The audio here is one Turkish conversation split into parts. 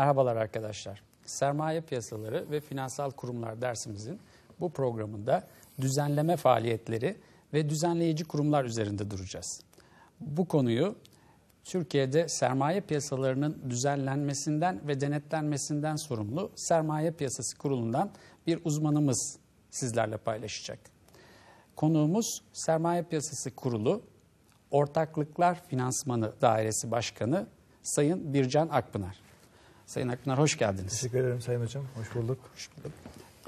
Merhabalar arkadaşlar. Sermaye piyasaları ve finansal kurumlar dersimizin bu programında düzenleme faaliyetleri ve düzenleyici kurumlar üzerinde duracağız. Bu konuyu Türkiye'de sermaye piyasalarının düzenlenmesinden ve denetlenmesinden sorumlu Sermaye Piyasası Kurulu'ndan bir uzmanımız sizlerle paylaşacak. Konuğumuz Sermaye Piyasası Kurulu Ortaklıklar Finansmanı Dairesi Başkanı Sayın Bircan Akpınar. Sayın Akpınar hoş geldiniz. Teşekkür ederim Sayın Hocam. Hoş bulduk. Hoş bulduk.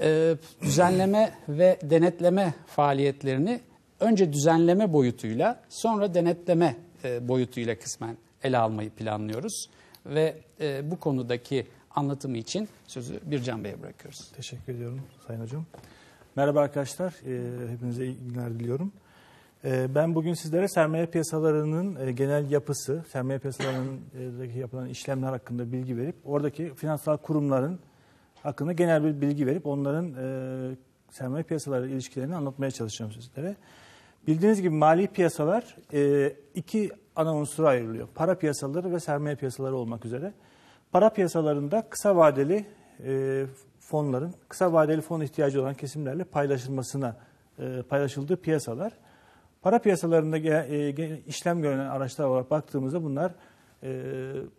Ee, düzenleme ve denetleme faaliyetlerini önce düzenleme boyutuyla sonra denetleme e, boyutuyla kısmen ele almayı planlıyoruz. Ve e, bu konudaki anlatımı için sözü Bircan Bey'e bırakıyoruz. Teşekkür ediyorum Sayın Hocam. Merhaba arkadaşlar. E, hepinize iyi günler diliyorum. E, ben bugün sizlere sermaye piyasalarının e, genel yapısı, sermaye piyasalarındaki yapılan işlemler hakkında bilgi verip, oradaki finansal kurumların hakkında genel bir bilgi verip onların e, sermaye piyasaları ilişkilerini anlatmaya çalışacağım sizlere. Bildiğiniz gibi mali piyasalar e, iki ana unsura ayrılıyor. Para piyasaları ve sermaye piyasaları olmak üzere. Para piyasalarında kısa vadeli fonların kısa vadeli fon ihtiyacı olan kesimlerle paylaşılmasına paylaşıldığı piyasalar. Para piyasalarında e, işlem gören araçlar olarak baktığımızda bunlar e,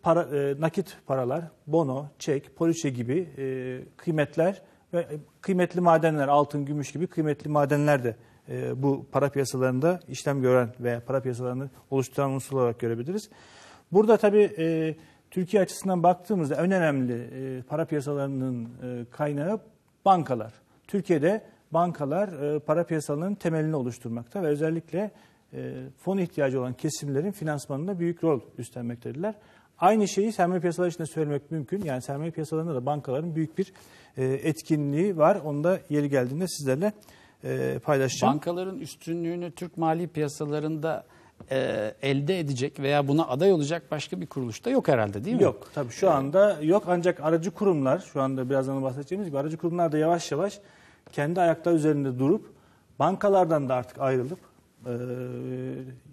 para, e, nakit paralar, bono, çek, poliçe gibi kıymetler ve kıymetli madenler, altın, gümüş gibi kıymetli madenler de bu para piyasalarında işlem gören veya para piyasalarını oluşturan unsur olarak görebiliriz. Burada tabii Türkiye açısından baktığımızda en önemli para piyasalarının kaynağı bankalar. Türkiye'de bankalar e, para piyasalarının temelini oluşturmakta ve özellikle e, fon ihtiyacı olan kesimlerin finansmanında büyük rol üstlenmektedirler. Aynı şeyi sermaye piyasaları için de söylemek mümkün. Yani sermaye piyasalarında da bankaların büyük bir e, etkinliği var. Onu da yeri geldiğinde sizlerle paylaşacağım. Bankaların üstünlüğünü Türk mali piyasalarında e, elde edecek veya buna aday olacak başka bir kuruluş da yok herhalde değil mi? Yok tabii şu anda yok ancak aracı kurumlar şu anda birazdan bahsedeceğimiz gibi aracı kurumlar da yavaş yavaş kendi ayakta üzerinde durup bankalardan da artık ayrılıp e,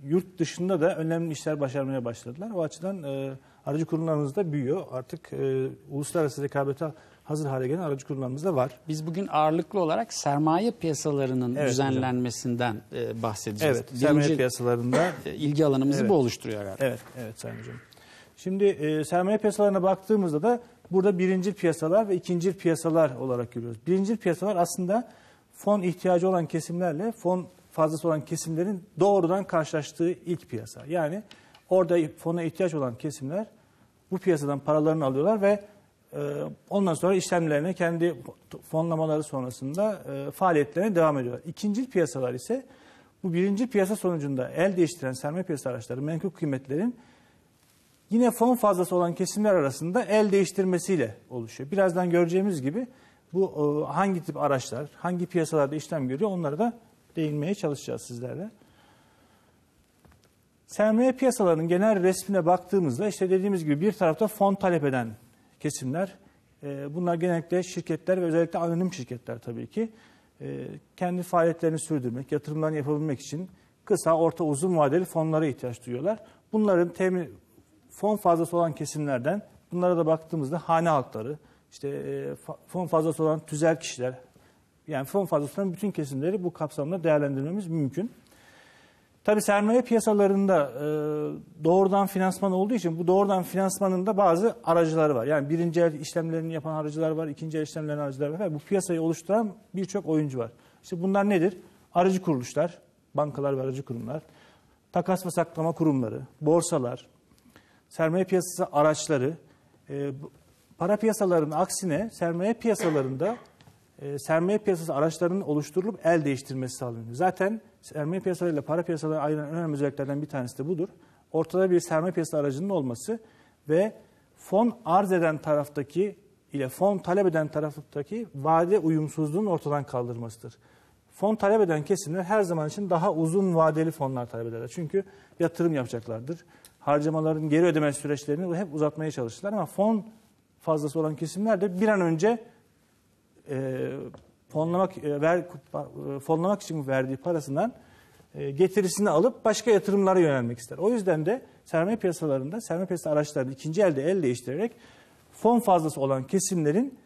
yurt dışında da önemli işler başarmaya başladılar. O açıdan e, aracı kurumlarımız da büyüyor. Artık e, uluslararası rekabete hazır hale gelen aracı kurumlarımız da var. Biz bugün ağırlıklı olarak sermaye piyasalarının evet, düzenlenmesinden e, bahsedeceğiz. Evet, Birinci, sermaye piyasalarında e, ilgi alanımızı evet, bu oluşturuyor herhalde. Evet, evet Sayın Hocam. Şimdi e, sermaye piyasalarına baktığımızda da burada birinci piyasalar ve ikinci piyasalar olarak görüyoruz. Birinci piyasalar aslında fon ihtiyacı olan kesimlerle fon fazlası olan kesimlerin doğrudan karşılaştığı ilk piyasa. Yani orada fona ihtiyaç olan kesimler bu piyasadan paralarını alıyorlar ve e, ondan sonra işlemlerine kendi fonlamaları sonrasında e, faaliyetlerine devam ediyorlar. İkinci piyasalar ise bu birinci piyasa sonucunda el değiştiren sermaye piyasa araçları, menkul kıymetlerin yine fon fazlası olan kesimler arasında el değiştirmesiyle oluşuyor. Birazdan göreceğimiz gibi bu e, hangi tip araçlar, hangi piyasalarda işlem görüyor onlara da değinmeye çalışacağız sizlerle. Sermaye piyasalarının genel resmine baktığımızda işte dediğimiz gibi bir tarafta fon talep eden kesimler. E, bunlar genellikle şirketler ve özellikle anonim şirketler tabii ki. E, kendi faaliyetlerini sürdürmek, yatırımlarını yapabilmek için kısa, orta, uzun vadeli fonlara ihtiyaç duyuyorlar. Bunların temin, fon fazlası olan kesimlerden bunlara da baktığımızda hane halkları, işte e, fon fazlası olan tüzel kişiler, yani fon fazlası olan bütün kesimleri bu kapsamda değerlendirmemiz mümkün. Tabii sermaye piyasalarında e, doğrudan finansman olduğu için bu doğrudan finansmanın da bazı aracıları var. Yani birinci el işlemlerini yapan aracılar var, ikinci el işlemlerini aracılar var. Bu piyasayı oluşturan birçok oyuncu var. İşte bunlar nedir? Aracı kuruluşlar, bankalar ve aracı kurumlar, takas ve saklama kurumları, borsalar, sermaye piyasası araçları, e, para piyasalarının aksine sermaye piyasalarında e, sermaye piyasası araçlarının oluşturulup el değiştirmesi sağlanıyor. Zaten sermaye piyasaları ile para piyasaları ayıran önemli özelliklerden bir tanesi de budur. Ortada bir sermaye piyasası aracının olması ve fon arz eden taraftaki ile fon talep eden taraftaki vade uyumsuzluğun ortadan kaldırmasıdır. Fon talep eden kesimler her zaman için daha uzun vadeli fonlar talep ederler. Çünkü yatırım yapacaklardır. Harcamaların geri ödeme süreçlerini hep uzatmaya çalıştılar ama fon fazlası olan kesimler de bir an önce e, fonlamak e, ver, e, fonlamak için verdiği parasından e, getirisini alıp başka yatırımlara yönelmek ister. O yüzden de sermaye piyasalarında sermaye piyasası araçlarını ikinci elde el değiştirerek fon fazlası olan kesimlerin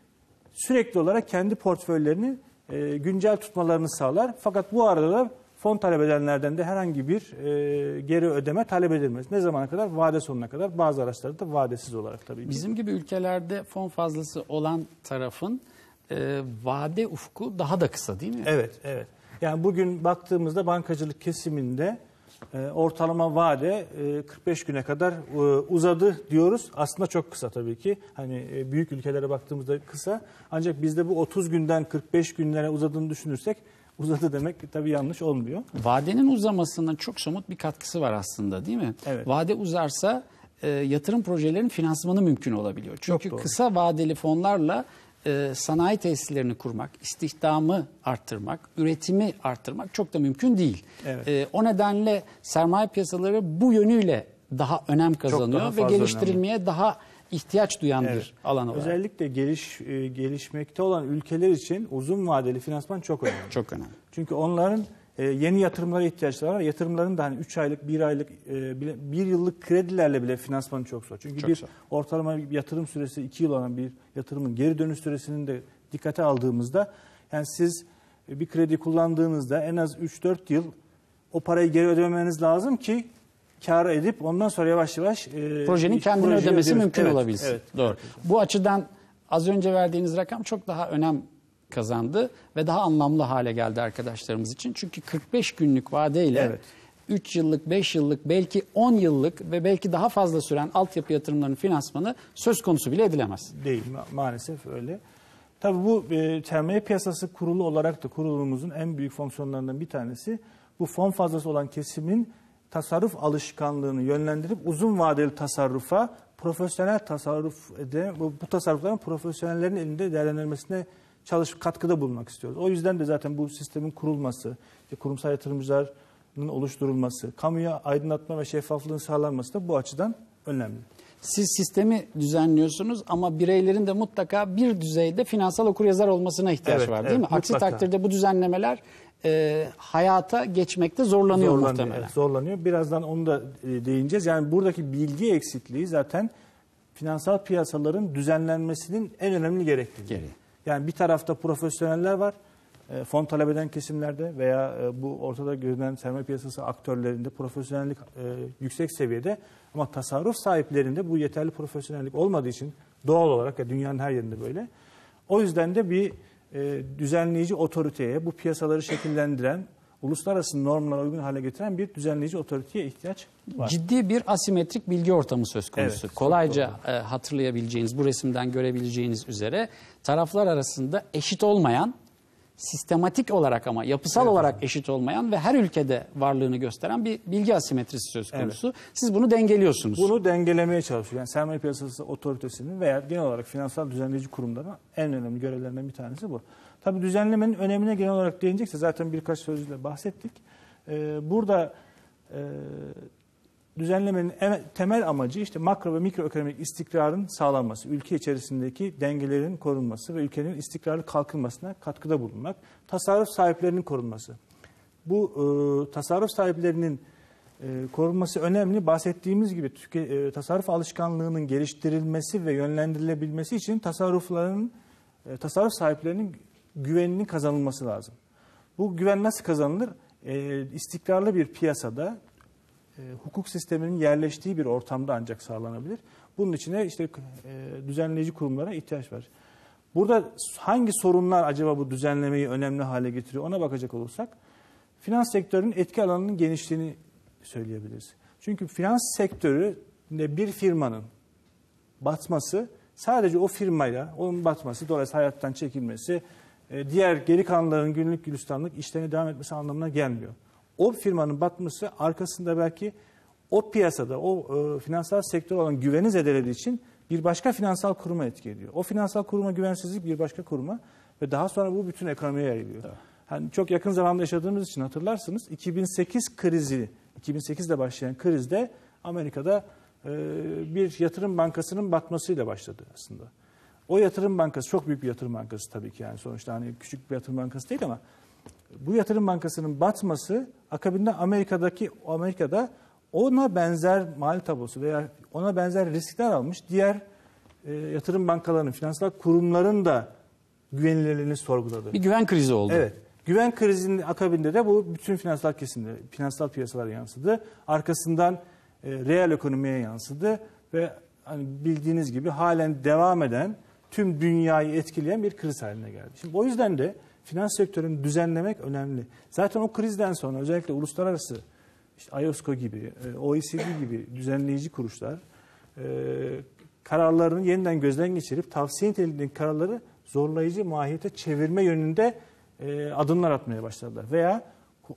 sürekli olarak kendi portföylerini e, güncel tutmalarını sağlar. Fakat bu arada da fon talep edenlerden de herhangi bir e, geri ödeme talep edilmez. Ne zamana kadar? Vade sonuna kadar. Bazı araçlarda da vadesiz olarak tabii ki. Bizim gibi ülkelerde fon fazlası olan tarafın e, vade ufku daha da kısa değil mi? Evet, evet. Yani bugün baktığımızda bankacılık kesiminde e, ortalama vade e, 45 güne kadar e, uzadı diyoruz. Aslında çok kısa tabii ki. Hani e, büyük ülkelere baktığımızda kısa. Ancak bizde bu 30 günden 45 günlere uzadığını düşünürsek uzadı demek tabii yanlış olmuyor. Vadenin uzamasının çok somut bir katkısı var aslında değil mi? Evet. Vade uzarsa e, yatırım projelerinin finansmanı mümkün olabiliyor. Çünkü kısa vadeli fonlarla e, sanayi tesislerini kurmak, istihdamı arttırmak, üretimi arttırmak çok da mümkün değil. Evet. E, o nedenle sermaye piyasaları bu yönüyle daha önem kazanıyor daha ve geliştirilmeye daha ihtiyaç duyan Evet. bir alan olarak. Özellikle geliş e, gelişmekte olan ülkeler için uzun vadeli finansman çok önemli. Çok önemli. Çünkü onların e, yeni yatırımlara ihtiyaçları var. Yatırımların da hani 3 aylık, 1 aylık, 1 yıllık kredilerle bile finansmanı çok zor. Çünkü Çok bir zor. ortalama bir yatırım süresi 2 yıl olan bir yatırımın geri dönüş süresinin de dikkate aldığımızda yani siz e, bir kredi kullandığınızda en az 3-4 yıl o parayı geri ödemeniz lazım ki kar edip ondan sonra yavaş yavaş e, projenin kendini ödemesi ödemesi- mümkün Evet, olabilsin. Evet. Doğru. Bu açıdan az önce verdiğiniz rakam çok daha önem kazandı ve daha anlamlı hale geldi arkadaşlarımız için. Çünkü 45 günlük vadeyle Evet. 3 yıllık, 5 yıllık, belki 10 yıllık ve belki daha fazla süren altyapı yatırımlarının finansmanı söz konusu bile edilemez. Değil ma- maalesef öyle. Tabii bu e, sermaye piyasası kurulu olarak da kurulumuzun en büyük fonksiyonlarından bir tanesi bu fon fazlası olan kesimin tasarruf alışkanlığını yönlendirip uzun vadeli tasarrufa profesyonel tasarruf ede bu, bu tasarrufların profesyonellerin elinde değerlendirilmesine çalış katkıda bulunmak istiyoruz. O yüzden de zaten bu sistemin kurulması, işte kurumsal yatırımcıların oluşturulması, kamuya aydınlatma ve şeffaflığın sağlanması da bu açıdan önemli. Siz sistemi düzenliyorsunuz ama bireylerin de mutlaka bir düzeyde finansal okuryazar olmasına ihtiyaç Evet, var değil evet, mi? Aksi mutlaka. takdirde bu düzenlemeler e, hayata geçmekte zorlanıyor, zorlanıyor, muhtemelen. evet, zorlanıyor. Birazdan onu da e, değineceğiz. Yani buradaki bilgi eksikliği zaten finansal piyasaların düzenlenmesinin en önemli gerekliliği. Gereği. Yani bir tarafta profesyoneller var. e, Fon talep eden kesimlerde veya e, bu ortada görünen sermaye piyasası aktörlerinde profesyonellik e, yüksek seviyede ama tasarruf sahiplerinde bu yeterli profesyonellik olmadığı için doğal olarak ya dünyanın her yerinde böyle. O yüzden de bir e, düzenleyici otoriteye, bu piyasaları şekillendiren, uluslararası normlara uygun hale getiren bir düzenleyici otoriteye ihtiyaç var. Ciddi bir asimetrik bilgi ortamı söz konusu. Evet, Kolayca e, hatırlayabileceğiniz, bu resimden görebileceğiniz üzere taraflar arasında eşit olmayan, sistematik olarak ama yapısal olarak eşit olmayan ve her ülkede varlığını gösteren bir bilgi asimetrisi söz konusu. Siz bunu dengeliyorsunuz. Bunu dengelemeye çalışıyor. Yani sermaye piyasası otoritesinin veya genel olarak finansal düzenleyici kurumların en önemli görevlerinden bir tanesi bu. Tabii düzenlemenin önemine genel olarak değinecekse zaten birkaç sözle bahsettik. Ee, burada e, düzenlemenin en- temel amacı işte makro ve mikroekonomik istikrarın sağlanması, ülke içerisindeki dengelerin korunması ve ülkenin istikrarlı kalkınmasına katkıda bulunmak, tasarruf sahiplerinin korunması. Bu e, tasarruf sahiplerinin e, korunması önemli. Bahsettiğimiz gibi tüke, e, tasarruf alışkanlığının geliştirilmesi ve yönlendirilebilmesi için tasarrufların e, tasarruf sahiplerinin güveninin kazanılması lazım. Bu güven nasıl kazanılır? E, istikrarlı bir piyasada e, hukuk sisteminin yerleştiği bir ortamda ancak sağlanabilir. Bunun için de işte e, düzenleyici kurumlara ihtiyaç var. Burada hangi sorunlar acaba bu düzenlemeyi önemli hale getiriyor ona bakacak olursak finans sektörünün etki alanının genişliğini söyleyebiliriz. Çünkü finans sektöründe bir firmanın batması sadece o firmayla onun batması dolayısıyla hayattan çekilmesi e, diğer geri kalanların günlük gülistanlık işlerine devam etmesi anlamına gelmiyor. O firmanın batması arkasında belki o piyasada o e, finansal sektör olan güveni zedelediği için bir başka finansal kuruma etki ediyor. O finansal kuruma güvensizlik bir başka kuruma ve daha sonra bu bütün ekonomiye yayılıyor. Hani çok yakın zamanda yaşadığımız için hatırlarsınız 2008 krizi 2008'de başlayan krizde Amerika'da e, bir yatırım bankasının batmasıyla başladı aslında. O yatırım bankası çok büyük bir yatırım bankası tabii ki yani sonuçta hani küçük bir yatırım bankası değil ama bu yatırım bankasının batması akabinde Amerika'daki Amerika'da ona benzer mali tablosu veya ona benzer riskler almış diğer e, yatırım bankalarının, finansal kurumların da güvenilirliğini sorguladı. Bir güven krizi oldu. Evet. Güven krizinin akabinde de bu bütün finansal kesimde, finansal piyasalara yansıdı. Arkasından e, reel ekonomiye yansıdı ve hani bildiğiniz gibi halen devam eden tüm dünyayı etkileyen bir kriz haline geldi. Şimdi o yüzden de finans sektörünü düzenlemek önemli. Zaten o krizden sonra özellikle uluslararası işte IOSCO gibi, e, OECD gibi düzenleyici kuruluşlar e, kararlarını yeniden gözden geçirip tavsiye niteliğindeki kararları zorlayıcı mahiyete çevirme yönünde e, adımlar atmaya başladılar. Veya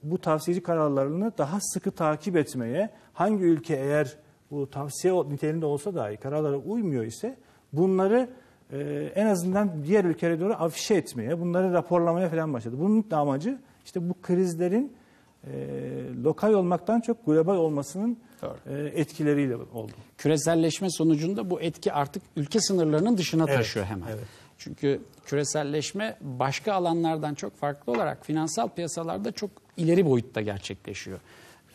bu tavsiyeci kararlarını daha sıkı takip etmeye, hangi ülke eğer bu tavsiye niteliğinde olsa dahi kararlara uymuyor ise bunları e, en azından diğer ülkelere doğru afişe etmeye, bunları raporlamaya falan başladı. Bunun da amacı işte bu krizlerin e, lokal olmaktan çok global olmasının Doğru. e, etkileriyle oldu. Küreselleşme sonucunda bu etki artık ülke sınırlarının dışına Evet, taşıyor hemen. evet. Çünkü küreselleşme başka alanlardan çok farklı olarak finansal piyasalarda çok ileri boyutta gerçekleşiyor.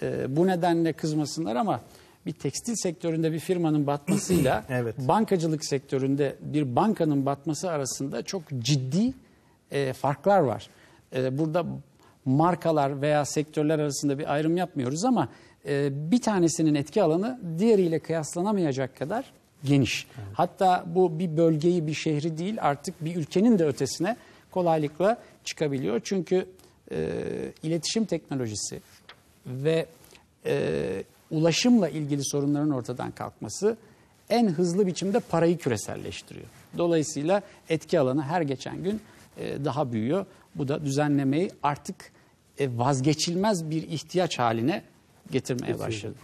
Ee, bu nedenle kızmasınlar ama bir tekstil sektöründe bir firmanın batmasıyla Evet. bankacılık sektöründe bir bankanın batması arasında çok ciddi e, farklar var. E, burada markalar veya sektörler arasında bir ayrım yapmıyoruz ama e, bir tanesinin etki alanı diğeriyle kıyaslanamayacak kadar geniş. Hatta bu bir bölgeyi, bir şehri değil artık bir ülkenin de ötesine kolaylıkla çıkabiliyor. Çünkü e, iletişim teknolojisi ve e, ulaşımla ilgili sorunların ortadan kalkması en hızlı biçimde parayı küreselleştiriyor. Dolayısıyla etki alanı her geçen gün e, daha büyüyor. Bu da düzenlemeyi artık e, vazgeçilmez bir ihtiyaç haline getirmeye başladı.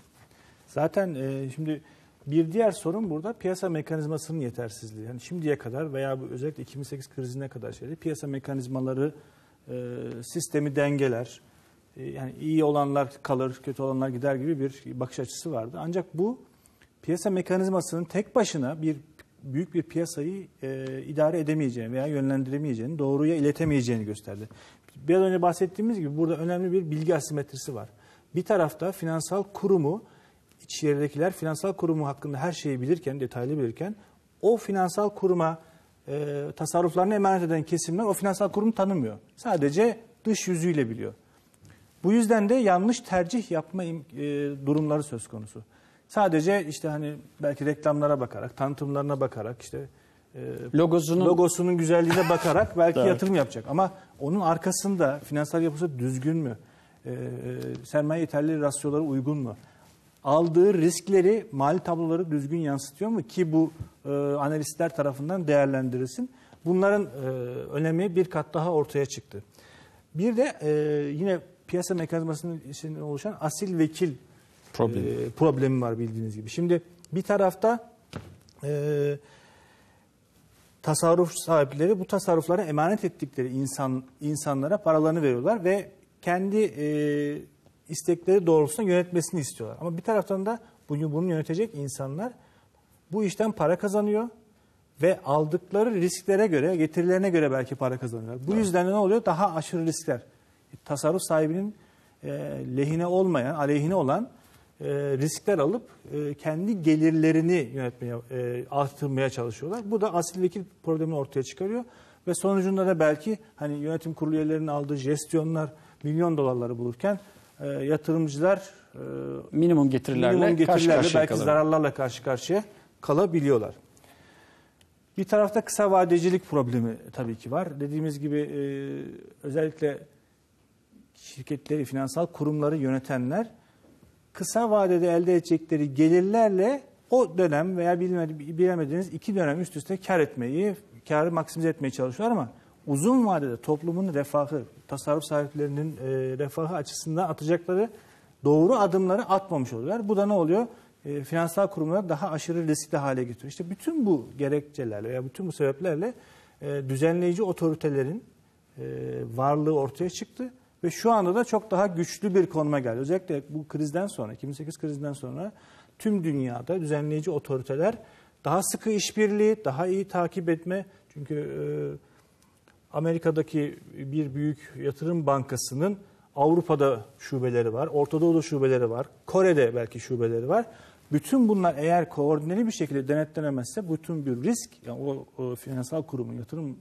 Zaten e, şimdi bir diğer sorun burada piyasa mekanizmasının yetersizliği. Yani şimdiye kadar veya bu özellikle 2008 krizine kadar şeydi piyasa mekanizmaları sistemi dengeler. E, yani iyi olanlar kalır, kötü olanlar gider gibi bir bakış açısı vardı. Ancak bu piyasa mekanizmasının tek başına bir büyük bir piyasayı e, idare edemeyeceğini veya yönlendiremeyeceğini, doğruya iletemeyeceğini gösterdi. Biraz önce bahsettiğimiz gibi burada önemli bir bilgi asimetrisi var. Bir tarafta finansal kurumu, içeridekiler finansal kurumu hakkında her şeyi bilirken, detaylı bilirken o finansal kuruma e, tasarruflarını emanet eden kesimler o finansal kurumu tanımıyor. Sadece dış yüzüyle biliyor. Bu yüzden de yanlış tercih yapma e, durumları söz konusu. Sadece işte hani belki reklamlara bakarak, tanıtımlarına bakarak işte e, Logosunun logosunun güzelliğine bakarak belki Evet. yatırım yapacak. Ama onun arkasında finansal yapısı düzgün mü? E, sermaye yeterli rasyoları uygun mu? Aldığı riskleri, mali tabloları düzgün yansıtıyor mu ki bu e, analistler tarafından değerlendirilsin. Bunların e, önemi bir kat daha ortaya çıktı. Bir de e, yine piyasa mekanizmasının içinde oluşan asil vekil Problemi. e, problemi var bildiğiniz gibi. Şimdi bir tarafta e, tasarruf sahipleri bu tasarruflara emanet ettikleri insan insanlara paralarını veriyorlar ve kendi e, istekleri doğrultusunda yönetmesini istiyorlar. Ama bir taraftan da bunu, bunu yönetecek insanlar bu işten para kazanıyor ve aldıkları risklere göre, getirilerine göre belki para kazanıyorlar. Bu yüzden de ne oluyor? Daha aşırı riskler. Tasarruf sahibinin e, lehine olmayan, aleyhine olan e, riskler alıp e, kendi gelirlerini yönetmeye, e, artırmaya çalışıyorlar. Bu da asil vekil problemini ortaya çıkarıyor ve sonucunda da belki hani yönetim kurulu üyelerinin aldığı jestyonlar milyon dolarları bulurken e, yatırımcılar e, minimum getirilerle, minimum karşı getirilerle karşıya belki kalır. zararlarla karşı karşıya kalabiliyorlar. Bir tarafta kısa vadecilik problemi tabii ki var. Dediğimiz gibi e, özellikle şirketleri, finansal kurumları yönetenler kısa vadede elde edecekleri gelirlerle o dönem veya bilemediğiniz iki dönem üst üste kar etmeyi, karı maksimize etmeye çalışıyorlar ama uzun vadede toplumun refahı, tasarruf sahiplerinin e, refahı açısından atacakları doğru adımları atmamış oluyorlar. Bu da ne oluyor? E, finansal kurumları daha aşırı riskli hale getiriyor. İşte bütün bu gerekçelerle veya bütün bu sebeplerle e, düzenleyici otoritelerin e, varlığı ortaya çıktı ve şu anda da çok daha güçlü bir konuma geldi. Özellikle bu krizden sonra, 2008 krizinden sonra tüm dünyada düzenleyici otoriteler daha sıkı işbirliği, daha iyi takip etme. Çünkü e, Amerika'daki bir büyük yatırım bankasının Avrupa'da şubeleri var, Orta Doğu'da şubeleri var, Kore'de belki şubeleri var. Bütün bunlar eğer koordineli bir şekilde denetlenemezse bütün bir risk, yani o, o finansal kurumun, yatırım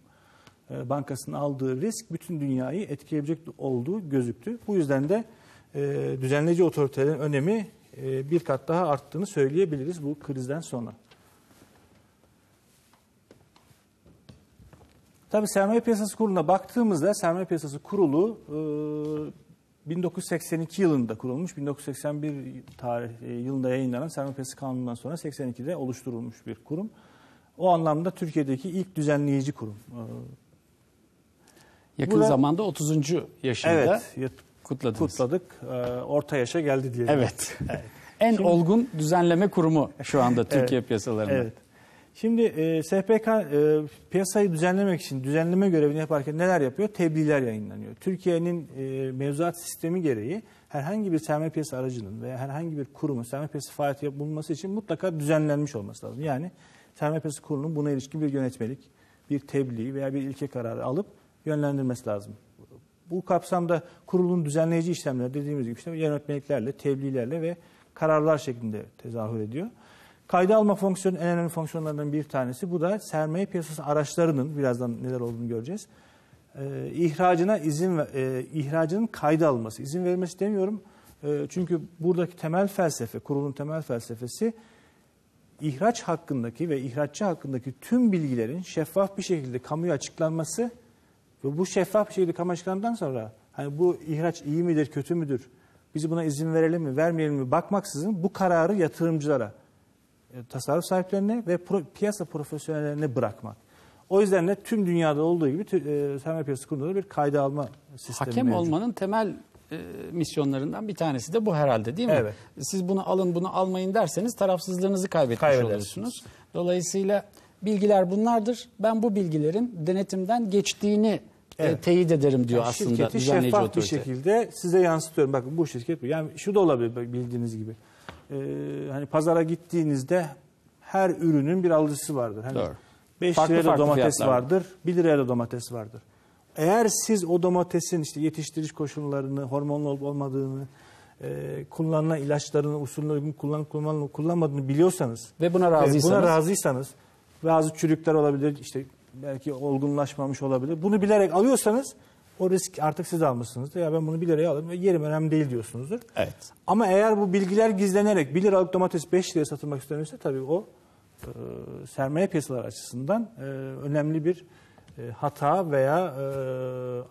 bankasının aldığı risk bütün dünyayı etkileyebilecek olduğu gözüktü. Bu yüzden de e, düzenleyici otoritelerin önemi e, bir kat daha arttığını söyleyebiliriz bu krizden sonra. Tabii sermaye piyasası kuruluna baktığımızda sermaye piyasası kurulu e, 1982 yılında kurulmuş. 1981 tarih e, yılında yayınlanan sermaye piyasası kanunundan sonra 82'de oluşturulmuş bir kurum. O anlamda Türkiye'deki ilk düzenleyici kurum. Yakın Burada- zamanda 30. yaşında evet, kutladınız. kutladık. E, orta yaşa geldi diyelim. Evet. en olgun düzenleme kurumu şu anda Türkiye piyasalarında. Evet. Şimdi e, SPK e, piyasayı düzenlemek için düzenleme görevini yaparken neler yapıyor? Tebliğler yayınlanıyor. Türkiye'nin e, mevzuat sistemi gereği herhangi bir sermaye piyasası aracının veya herhangi bir kurumun sermaye piyasası faaliyeti bulunması için mutlaka düzenlenmiş olması lazım. Yani sermaye piyasası kurulunun buna ilişkin bir yönetmelik, bir tebliğ veya bir ilke kararı alıp yönlendirmesi lazım. Bu kapsamda kurulun düzenleyici işlemleri dediğimiz gibi işte yönetmeliklerle, tebliğlerle ve kararlar şeklinde tezahür ediyor. Kayda alma fonksiyonu en önemli fonksiyonlarından bir tanesi. Bu da sermaye piyasası araçlarının birazdan neler olduğunu göreceğiz. Ee, ihracına izin e, ihracının kayda alması. İzin verilmesi demiyorum. E, çünkü buradaki temel felsefe, kurulun temel felsefesi ihraç hakkındaki ve ihraççı hakkındaki tüm bilgilerin şeffaf bir şekilde kamuya açıklanması ve bu şeffaf bir şekilde açıklandıktan sonra hani bu ihraç iyi midir, kötü müdür, biz buna izin verelim mi, vermeyelim mi bakmaksızın bu kararı yatırımcılara, e, tasarruf sahiplerine ve pro- piyasa profesyonellerine bırakmak. O yüzden de tüm dünyada olduğu gibi e, sermaye piyasası kurumunda bir kayda alma sistemi Hakem mevcut. olmanın temel e, misyonlarından bir tanesi de bu herhalde değil mi? Evet. Siz bunu alın bunu almayın derseniz tarafsızlığınızı kaybetmiş olursunuz. Dolayısıyla bilgiler bunlardır. Ben bu bilgilerin denetimden geçtiğini e, Evet. teyit ederim diyor Yani aslında şirketi düzenleyici şeffaf bir otorite. şekilde size yansıtıyorum. Bakın bu şirket bu. Yani şu da olabilir bildiğiniz gibi. Ee, hani pazara gittiğinizde her ürünün bir alıcısı vardır. Hani Doğru. 5 Farklı liraya da farklı domates fiyatlar var. vardır, 1 liraya da domates vardır. Eğer siz o domatesin işte yetiştirici koşullarını, hormonlu olup olmadığını, e, kullanılan ilaçlarını usulüne uygun kullanıp kullanmadığını biliyorsanız Ve buna razıysanız buna razıysanız bazı çürükler olabilir, işte belki olgunlaşmamış olabilir. Bunu bilerek alıyorsanız o risk artık siz almışsınızdır. Ya ben bunu 1 liraya alırım ve yerim önemli değil diyorsunuzdur. Evet. Ama eğer bu bilgiler gizlenerek 1 liralık domates 5 liraya satılmak isteniyorsa tabii o e, sermaye piyasaları açısından e, önemli bir e, hata veya e,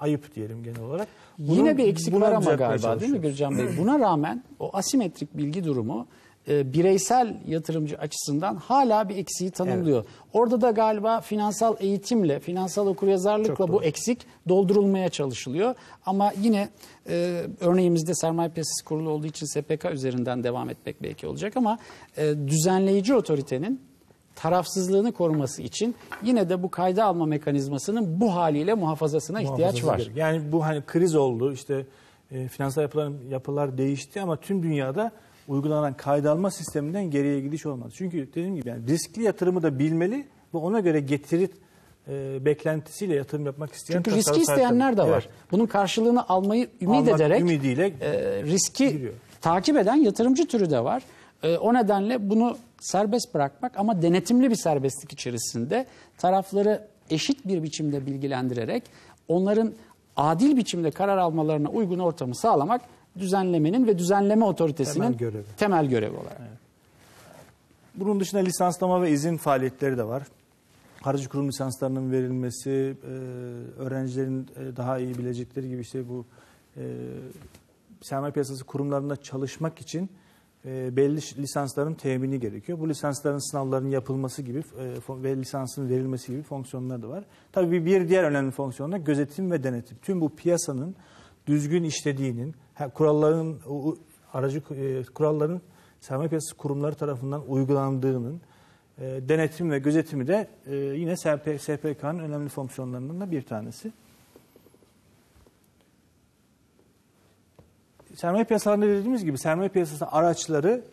ayıp diyelim genel olarak. Bunu- Yine bir eksik var ama galiba değil mi. Gürcan Bey? Buna rağmen o asimetrik bilgi durumu e, bireysel yatırımcı açısından hala bir eksiği tanımlıyor. Orada da galiba finansal eğitimle, finansal okuryazarlıkla bu eksik doldurulmaya çalışılıyor. Ama yine e, örneğimizde sermaye piyasası kurulu olduğu için SPK üzerinden devam etmek belki olacak ama e, düzenleyici otoritenin tarafsızlığını koruması için yine de bu kayda alma mekanizmasının bu haliyle muhafazasına ihtiyaç var. Yani bu hani kriz oldu işte e, finansal yapılar, yapılar değişti ama tüm dünyada uygulanan kayda alma sisteminden geriye gidiş olmaz. Çünkü dediğim gibi yani riskli yatırımı da bilmeli ve ona göre getirit e, beklentisiyle yatırım yapmak isteyen Çünkü riski isteyenler de var. Evet. Bunun karşılığını almayı ümit Almak ederek ümidiyle e, riski giriyor. takip eden yatırımcı türü de var. E, o nedenle bunu serbest bırakmak ama denetimli bir serbestlik içerisinde tarafları eşit bir biçimde bilgilendirerek onların adil biçimde karar almalarına uygun ortamı sağlamak düzenlemenin ve düzenleme otoritesinin Temel görevi. temel görevi olarak. Bunun dışında lisanslama ve izin faaliyetleri de var. Aracı kurum lisanslarının verilmesi, e, öğrencilerin e, daha iyi bilecekleri gibi işte bu e, sermaye piyasası kurumlarında çalışmak için belli lisansların temini gerekiyor. Bu lisansların sınavlarının yapılması gibi ve lisansın verilmesi gibi fonksiyonlar da var. Tabii bir diğer önemli fonksiyon da gözetim ve denetim. Tüm bu piyasanın düzgün işlediğinin, kuralların aracı e, kuralların sermaye piyasası kurumları tarafından uygulandığının e, denetim ve gözetimi de e, yine SP, SPK'nın önemli fonksiyonlarından da bir tanesi. Sermaye piyasalarında dediğimiz gibi sermaye piyasası araçları